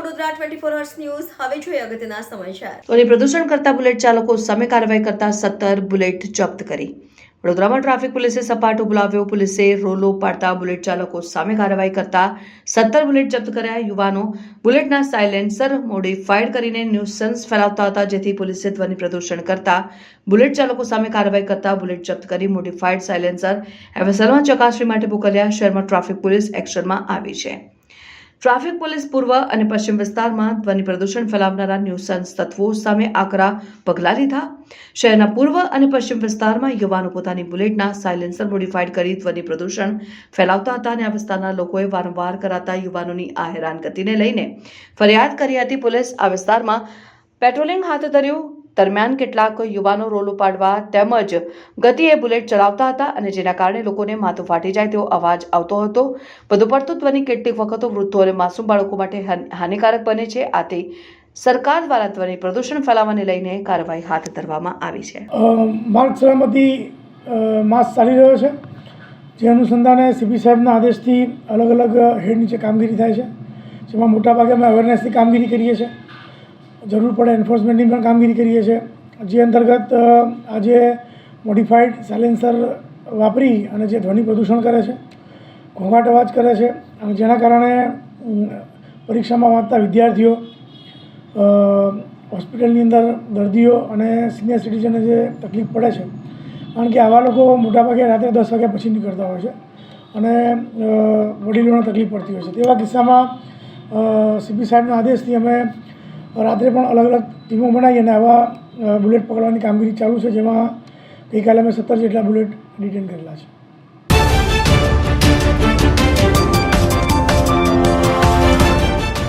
Twenty four hours news હવે જોઈએ અગત્યના સમાચાર. ધ્વનિ પ્રદૂષણ કરતા બુલેટ ચાલકો સામે કાર્યવાહી કરતા સત્તર બુલેટ જપ્ત કરી. વડોદરામાં ટ્રાફિક પોલીસે સપાટો બોલાવ્યો. પોલીસે રોલો પાડતા બુલેટ ચાલકો સામે કાર્યવાહી કરતા સત્તર બુલેટ જપ્ત કર્યા. યુવાનો બુલેટના સાયલેન્સર મોડિફાઈડ કરીને ન્યુસન્સ ફેલાવતા હતા, જેથી પોલીસે ધ્વનિ પ્રદૂષણ કરતા બુલેટ ચાલકો સામે કાર્યવાહી કરતા બુલેટ જપ્ત કરી મોડિફાઈડ સાયલેન્સર એફએસએલમાં ચકાસણી માટે મોકલ્યા. શહેરમાં ટ્રાફિક પોલીસ એક્શનમાં આવી છે. ટ્રાફિક પોલીસ પૂર્વ અને પશ્ચિમ વિસ્તારમાં ધ્વનિ પ્રદૂષણ ફેલાવનારા ન્યુસન્સ તત્વો સામે આકરા પગલાં લીધા. શહેરના પૂર્વ અને પશ્ચિમ વિસ્તારમાં યુવાનો પોતાની બુલેટના સાયલેન્સર મોડિફાઈડ કરી ધ્વનિ પ્રદૂષણ ફેલાવતા હતા અને આ વિસ્તારના લોકોએ વારંવાર કરાતા યુવાનોની આ હેરાનગતિને લઈને ફરિયાદ કરી હતી પોલીસ. આ વિસ્તારમાં પેટ્રોલિંગ હાથ ધર્યું દરમિયાન કેટલાક યુવાનો રોલ ઉપાડવા તેમજ ગતિએ બુલેટ ચલાવતા હતા અને જેના કારણે લોકોને માથું ફાટી જાય તેવો અવાજ આવતો હતો. વધુ પડતો ધ્વનિ કેટલીક વખતો વૃદ્ધો અને માસૂમ બાળકો માટે હાનિકારક બને છે. આથી સરકાર દ્વારા ધ્વનિ પ્રદૂષણ ફેલાવવાને લઈને કાર્યવાહી હાથ ધરવામાં આવી છે. માર્ગ સલામતી માસ ચાલી રહ્યો છે. જે અનુસંધાને સીપી સાહેબના આદેશથી અલગ અલગ હેડ નીચે કામગીરી થાય છે. જેમાં મોટાભાગે અમે અવેરનેસની કામગીરી કરીએ છીએ. જરૂર પડે એન્ફોર્સમેન્ટની પણ કામગીરી કરીએ છીએ. જે અંતર્ગત આજે મોડિફાઈડ સાયલેન્સર વાપરી અને જે ધ્વનિ પ્રદૂષણ કરે છે, ઘોંઘાટ અવાજ કરે છે અને જેના કારણે પરીક્ષામાં વાંચતા વિદ્યાર્થીઓ હોસ્પિટલની અંદર દર્દીઓ અને સિનિયર સિટીઝનને જે તકલીફ પડે છે. કારણ કે આવા લોકો મોટાભાગે રાત્રે દસ વાગ્યા પછી નીકળતા હોય છે અને વડીલોને તકલીફ પડતી હોય છે. તેવા કિસ્સામાં સીપી સાહેબના આદેશથી અમે રાત્રે પણ અલગ અલગ ટીમો બનાવી અને આવા બુલેટ પકડવાની કામગીરી ચાલુ છે જેમાં ગઈકાલે અમે સત્તર જેટલા બુલેટ ડિટેન કરેલા છે